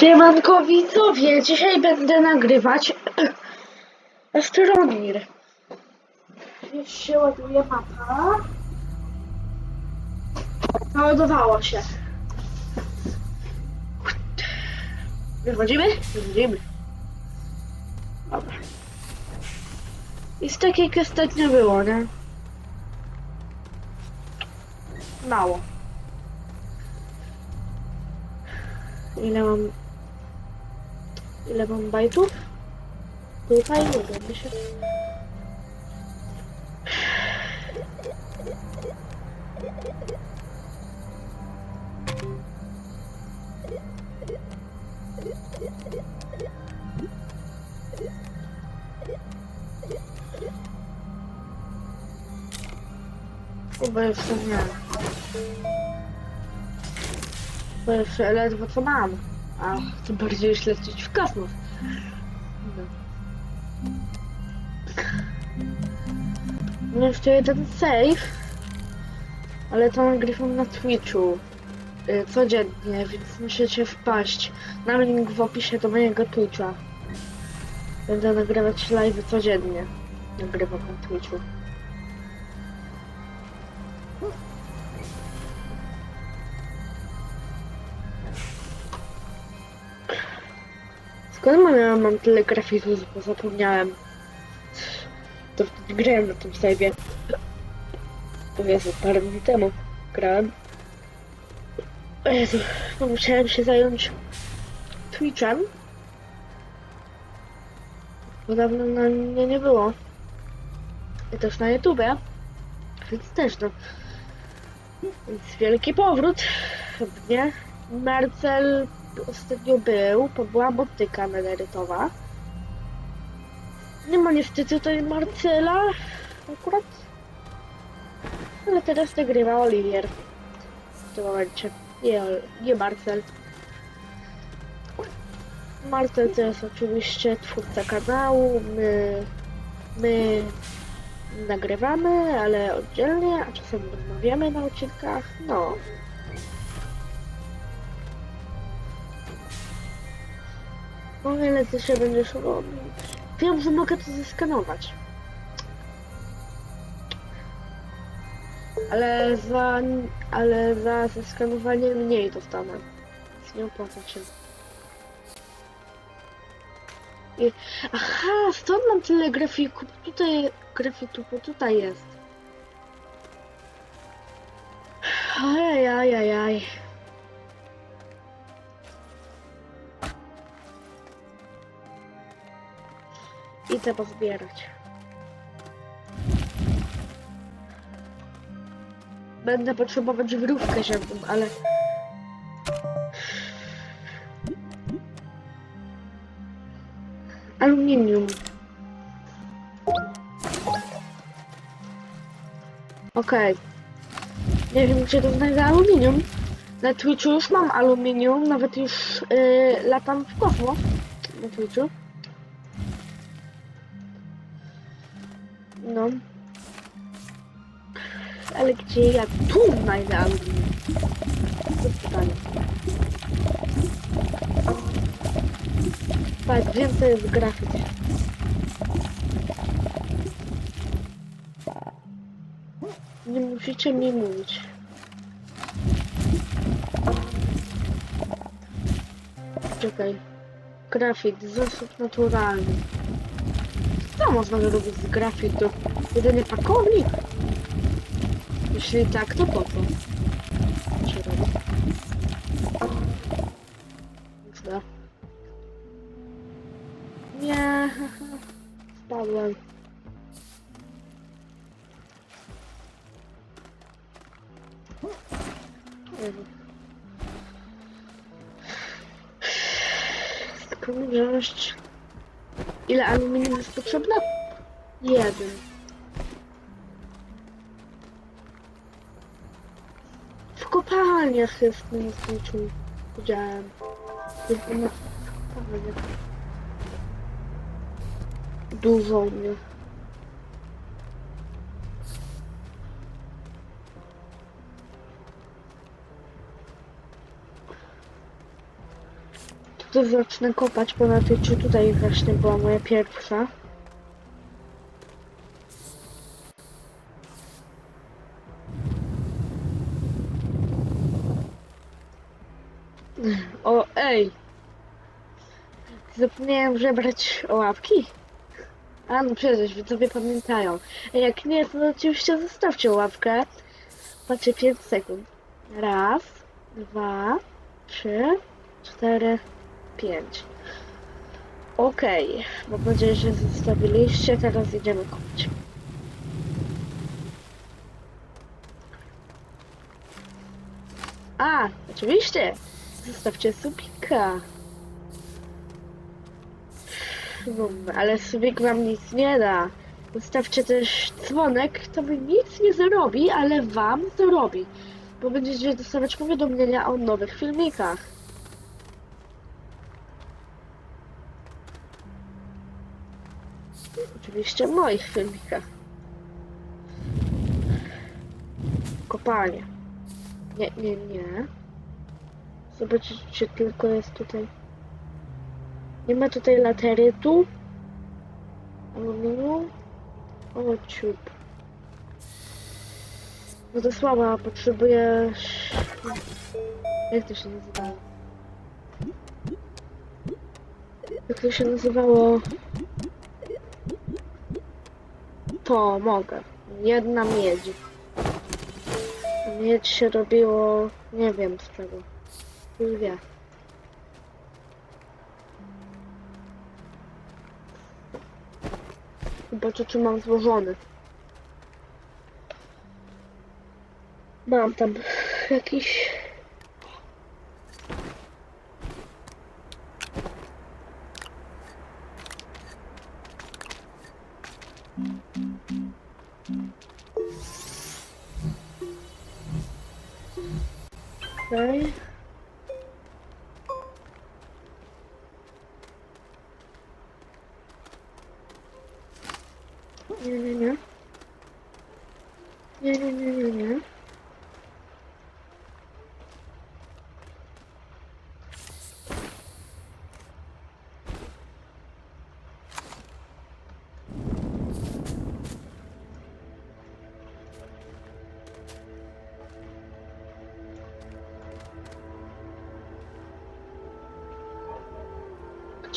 Siemanko widzowie, dzisiaj będę nagrywać Astronomir. Już się ładuje mapa. Naładowało się. Wychodzimy? Wychodzimy. Dobra. Jest tak jak ostatnio było, nie? Mało. Ile mam... Ile mam bajtów? Tutaj nie będzie się... Bo jeszcze nie. Bo jeszcze ledwo co mam. A tym bardziej lecieć w kosmos. No. Mam jeszcze jeden save. Ale to nagrywam na Twitchu. y, Codziennie, więc musicie wpaść na link w opisie do mojego Twitcha. Będę nagrywać live codziennie. Nagrywam na Twitchu. Skąd mam, ja mam tyle grafików, bo zapomniałem. To wtedy grałem na tym save'ie. O Jezu, parę dni temu grałem. O Jezu, no musiałem się zająć Twitchem. Bo dawno na mnie nie było. I też na YouTubie. Więc też no. Więc wielki powrót. Nie? Marcel ostatnio był, to była motyka nederytowa. Nie ma niestety tutaj Marcela akurat. Ale teraz nagrywa Oliwier. W tym momencie. Nie, nie Marcel. Marcel to jest oczywiście twórca kanału. My, my nagrywamy, ale oddzielnie, a czasem rozmawiamy na odcinkach. No. O ile ty się będziesz robić? Wiem, że mogę to zeskanować. Ale za, ale za zeskanowanie mniej dostanę. Więc nie opłaca się. I, aha, stąd mam tyle grafików. Tutaj grafiku, bo tutaj jest. Ajajajajaj. Idę pozbierać. Będę potrzebować wyrówkę ziemną, ale... Aluminium. Okej. Nie wiem, gdzie to znajdę aluminium. Na Twitchu już mam aluminium, nawet już yy, latam w kosmos. Na Twitchu. No. Ale gdzie ja tu znajdę aluminium? To jest pytanie. Tak, wiem co jest grafik. Nie musicie mi mówić. Czekaj. Grafit, zasób naturalny. Co można zrobić z grafitu? Jedynie pakownik? Jeśli tak, to po co? Co się. Nie, spadłem. Jezu. Ile aluminium jest potrzebne? Jeden. W kopalniach jest na zdjęciu. Widziałem. Jest na kopalniach. Dużo mnie. To zacznę kopać ponad tej, czy tutaj właśnie była moja pierwsza. O, ej! Zapomniałem żebrać łapki. A no przecież widzowie pamiętają. Jak nie, to oczywiście zostawcie łapkę. Macie 5 sekund. Raz, dwa, trzy, cztery, pięć. Okej, mam nadzieję, że zostawiliście. Teraz idziemy kopać. A, oczywiście! Zostawcie subika. No, ale subik wam nic nie da. Zostawcie też dzwonek, to wy nic nie zarobi, ale wam zarobi. Bo będziecie dostawać powiadomienia o nowych filmikach. Oczywiście moich filmikach. Kopalnie. Nie, nie, nie. Zobaczycie, tylko jest tutaj. Nie ma tutaj laterytu. Aluminium. O, ciup. No to słaba, potrzebuję... Jak to się nazywało? Jak to się nazywało? To mogę. Jedna miedź. Miedź się robiło... Nie wiem z czego. Już wie. Zobaczę, czy mam złożony. Mam tam jakiś... Okej.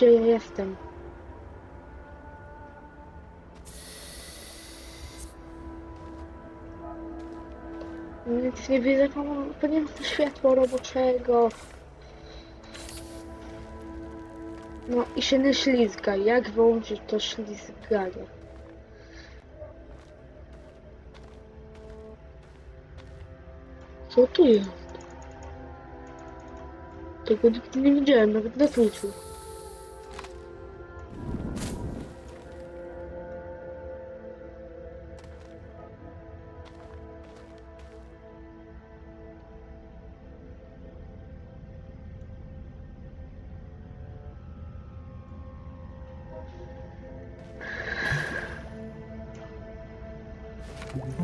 Gdzie ja jestem? Nic nie widzę, bo nie ma światła roboczego. No i się nie ślizga. Jak wyłączyć to ślizganie? Co tu jest? Tego nigdy nie widziałem, nawet na Twitchu.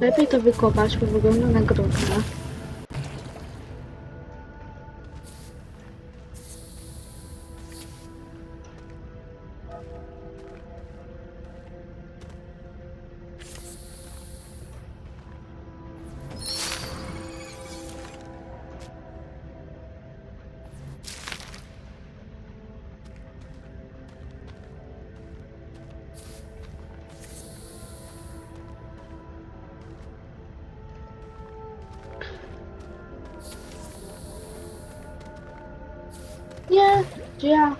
Lepiej to wykopać, bo wygląda na grobka. Nie, gdzie ja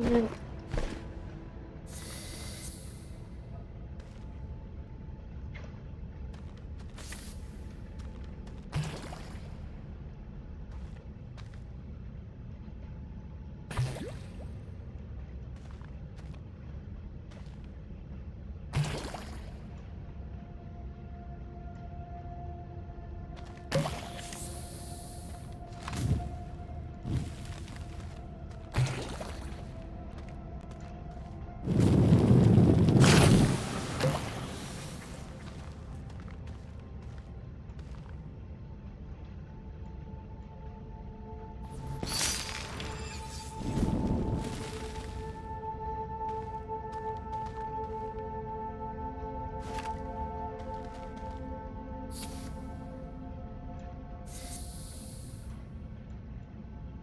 jestem? Nie.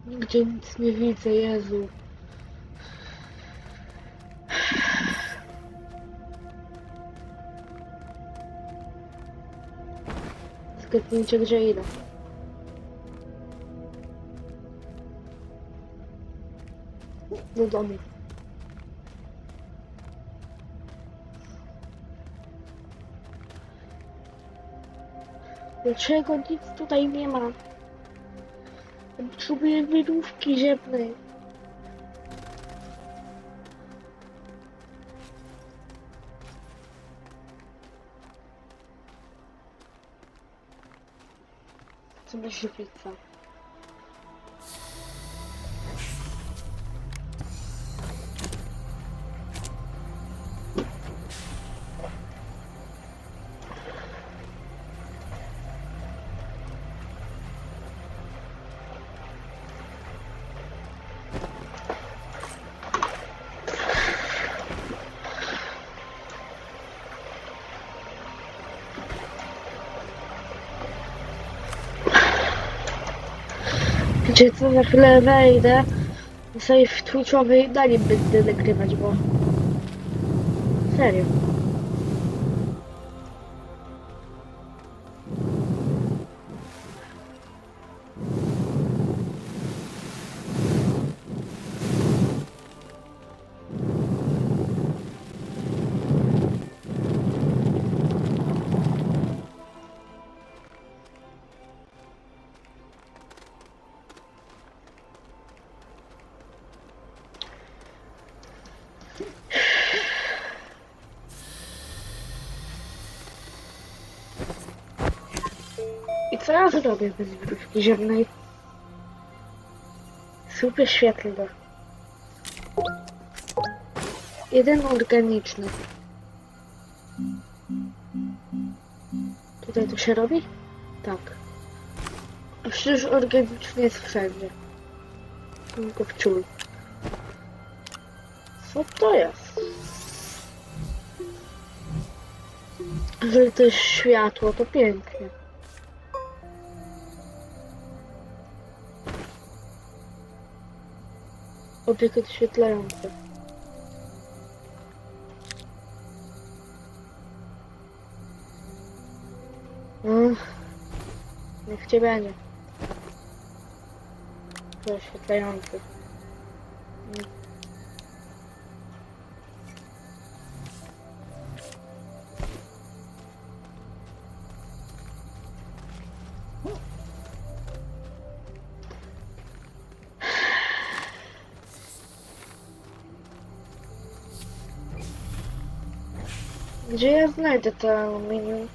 Nigdzie nic nie widzę, Jezu. Zgadnijcie, gdzie idę. Do domu. Dlaczego nic tutaj nie ma? Potrzebuję wyrówki ziemnej. Co myśli pizza? Gdzie co za chwilę wejdę sobie w twitchowej dali będę nagrywać, bo... Serio. Ja zrobię bez wyrówki ziemnej? Super świetlne. Jeden organiczny. Tutaj to się robi? Tak. A przecież organiczny jest wszędzie. Tylko w ciul. Co to jest? Jeżeli to jest światło, to pięknie. Obiekt odświetlający. Mm. Niech cię będzie. Oświetlający. Gdzie ja znajdę to aluminium?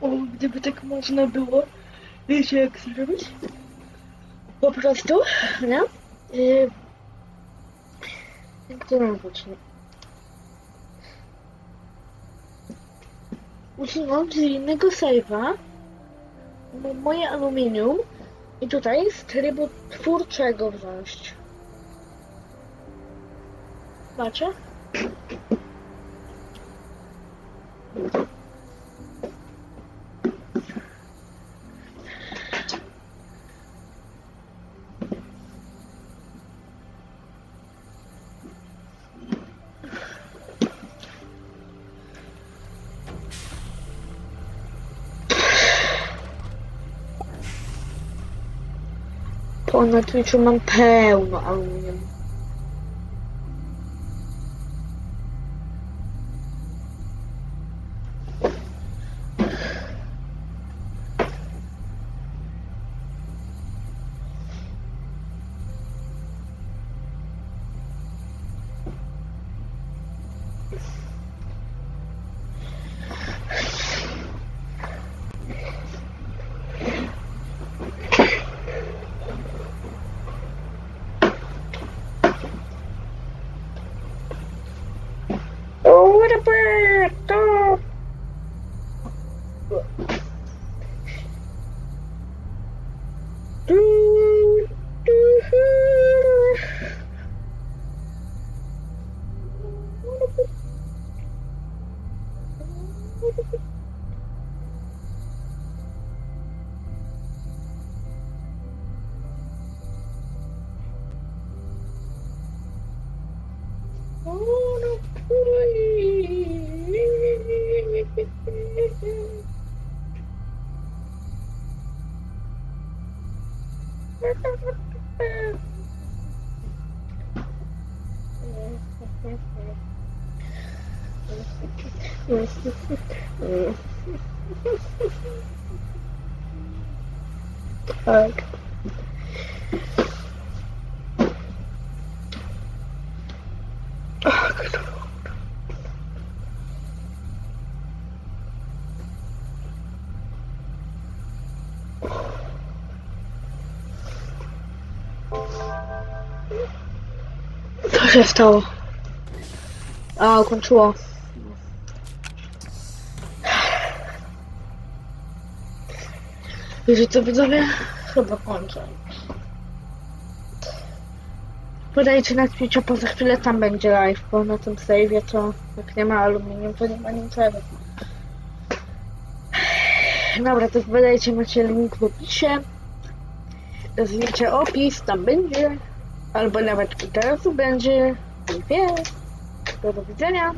O, gdyby tak można było, wiecie jak zrobić? Po prostu, nie? Yy, jak to nazwać, nie? Usunąć z innego save'a mo- moje aluminium i tutaj z trybu twórczego wziąć. Macie? To na Twitchu mam pełno aluminium. Roberto! Tak. Ach, Co się stało? A, ukończyło. Wiecie co widzowie? Chyba kończę. Podajcie na Twitcha, po za chwilę tam będzie live, bo na tym save'ie to jak nie ma aluminium, to nie ma niczego. Dobra, to wydajcie, macie link w opisie. Zwijcie opis, tam będzie. Albo nawet teraz będzie. Nie wiem. Do widzenia.